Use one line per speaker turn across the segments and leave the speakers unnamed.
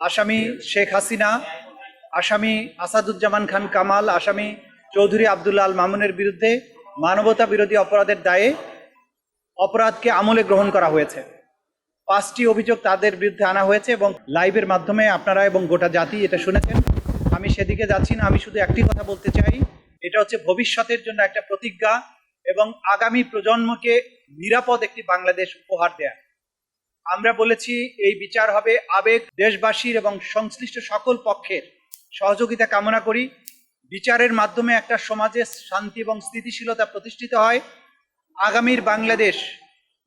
আসামি শেখ হাসিনা, আসামি আসাদুজ্জামান খান কামাল, আসামি চৌধুরী আবদুল্লাহ আল মামুনের বিরুদ্ধে মানবতা বিরোধী অপরাধের দায়ে অপরাধকে আমলে গ্রহণ করা হয়েছে। পাঁচটি অভিযোগ তাদের বিরুদ্ধে আনা হয়েছে এবং লাইভের মাধ্যমে আপনারা এবং গোটা জাতি এটা শুনেছেন। আমি সেদিকে যাচ্ছি না, আমি শুধু একটি কথা বলতে চাই। এটা হচ্ছে ভবিষ্যতের জন্য একটা প্রতিজ্ঞা এবং আগামী প্রজন্মকে নিরাপদ একটি বাংলাদেশ উপহার দেয়া। আমরা বলেছি এই বিচার হবে আবেগ, দেশবাসীর এবং সংশ্লিষ্ট সকল পক্ষের সহযোগিতা কামনা করি। বিচারের মাধ্যমে একটা সমাজে শান্তি এবং স্থিতিশীলতা প্রতিষ্ঠিত হয়। আগামীর বাংলাদেশ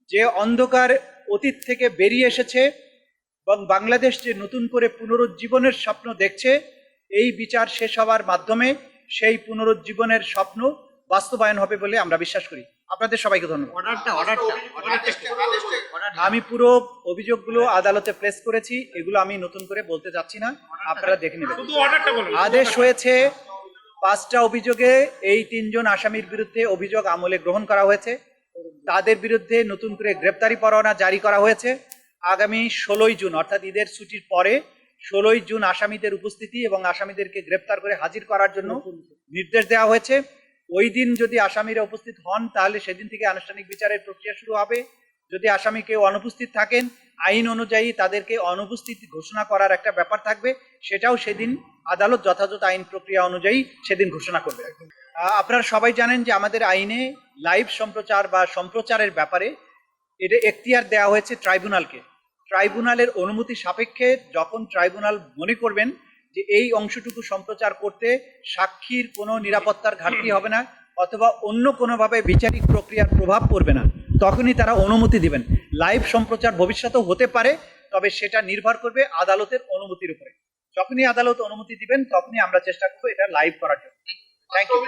যে অন্ধকার অতীত থেকে বেরিয়ে এসেছে এবং বাংলাদেশ যে নতুন করে পুনরুজ্জীবনের স্বপ্ন দেখছে, এই বিচার শেষ হওয়ার মাধ্যমে সেই পুনরুজ্জীবনের স্বপ্ন বাস্তবায়ন হবে বলে আমরা বিশ্বাস করি। আপনাদের সবাইকে ধন্যবাদ। আমি পুরো অভিযোগগুলো আদালতে প্লেস করেছি এগুলো আমি নতুন করে বলতে চাচ্ছি না আপনারা দেখে নেবেন। আদেশ হয়েছে পাঁচটা অভিযোগে এই তিনজন আসামির বিরুদ্ধে অভিযোগ আমলে গ্রহণ করা হয়েছে। তাদের বিরুদ্ধে নতুন করে গ্রেপ্তারি পরোয়ানা জারি করা হয়েছে। আগামী ষোলোই জুন অর্থাৎ ঈদের ছুটির পরে ষোলোই জুন আসামিদের উপস্থিতি এবং আসামিদেরকে গ্রেপ্তার করে হাজির করার জন্য নির্দেশ দেওয়া হয়েছে। ওই দিন যদি আসামিরা উপস্থিত হন, তাহলে সেদিন থেকে আনুষ্ঠানিক বিচারের প্রক্রিয়া শুরু হবে। যদি আসামি কেউ অনুপস্থিত থাকেন, আইন অনুযায়ী তাদেরকে অনুপস্থিত ঘোষণা করার একটা ব্যাপার থাকবে। সেটাও সেদিন আদালত যথাযথ আইন প্রক্রিয়া অনুযায়ী সেদিন ঘোষণা করবে। আপনারা সবাই জানেন যে আমাদের আইনে লাইভ সম্প্রচার বা সম্প্রচারের ব্যাপারে এটা এখতিয়ার দেওয়া হয়েছে ট্রাইব্যুনালকে। ট্রাইব্যুনালের অনুমতি সাপেক্ষে যখন ট্রাইব্যুনাল মনে করবেন যে এই অংশটুকু সম্প্রচার করতে সাক্ষীর কোনো নিরাপত্তার ঘাটতি হবে না, অথবা অন্য কোনোভাবে বিচারিক প্রক্রিয়ার প্রভাব পড়বে না। তখনই তারা অনুমতি দিবেন। লাইভ সম্প্রচার ভবিষ্যতেও হতে পারে, তবে সেটা নির্ভর করবে আদালতের অনুমতির উপরে। যখনই আদালত অনুমতি দিবেন, তখনই আমরা চেষ্টা করব এটা লাইভ করার জন্য। Thank you